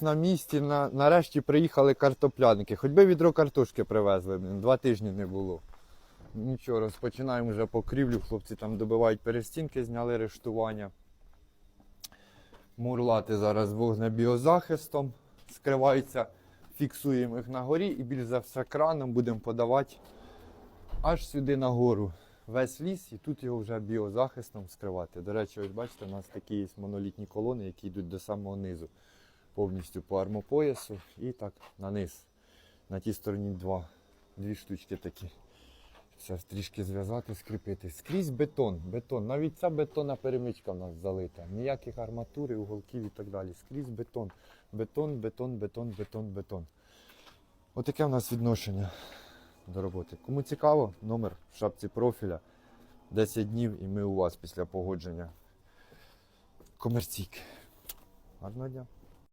На місці, на, нарешті приїхали картопляники. Хоч би відро картошки привезли, два тижні не було. Нічого, розпочинаємо вже покрівлю. Хлопці там добивають перестінки, зняли рештування. Мурлати зараз вогнебіозахистом скриваються, фіксуємо їх на горі і більш за все краном будемо подавати аж сюди на гору. Весь ліс, і тут його вже біозахистом скривати. До речі, ось бачите, у нас такі є монолітні колони, які йдуть до самого низу повністю по армопоясу і так на низ. На тій стороні два. Дві штучки такі. Зараз трішки зв'язати, скріпити. Скрізь бетон, бетон. Навіть ця бетонна перемичка в нас залита. Ніяких арматури, уголків і так далі. Скрізь бетон. Бетон, бетон, бетон, бетон, бетон. Отаке в нас відношення до роботи. Кому цікаво, номер в шапці профіля. 10 днів і ми у вас після погодження. Комерційки. Гарного дня.